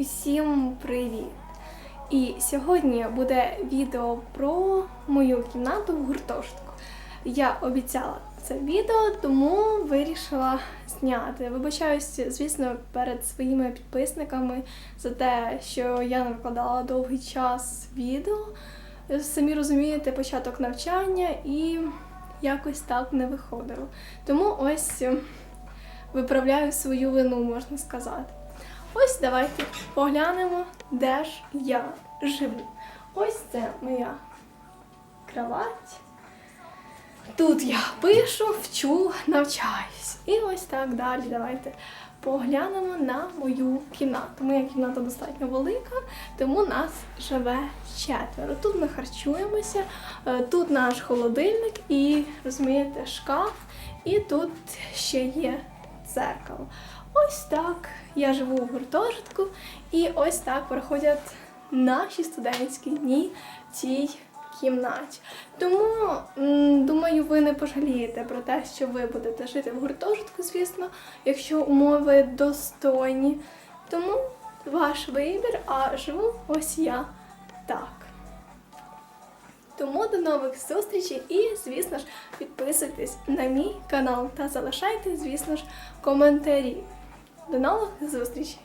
Усім привіт! І сьогодні буде відео про мою кімнату в гуртожитку. Я обіцяла це відео, тому вирішила зняти. Вибачаюсь, звісно, перед своїми підписниками за те, що я не викладала довгий час відео. Самі розумієте, початок навчання і якось так не виходило. Тому ось виправляю свою вину, можна сказати. Ось давайте поглянемо, де ж я живу. Ось це моя кровать. Тут я пишу, вчу, навчаюсь. І ось так далі. Давайте поглянемо на мою кімнату. Моя кімната достатньо велика, тому нас живе четверо. Тут ми харчуємося, е, тут наш холодильник і, розумієте, шкаф, і тут ще є дзеркало. Ось так я живу в гуртожитку, і ось так проходять наші студентські дні в цій кімнаті. Тому думаю, ви не пожалієте про те, що ви будете жити в гуртожитку, звісно, якщо умови достойні. Тому ваш вибір, а живу ось я так. Тому до нових зустрічей і, звісно ж, підписуйтесь на мій канал та залишайте, звісно ж, коментарі. До нових зустрічей!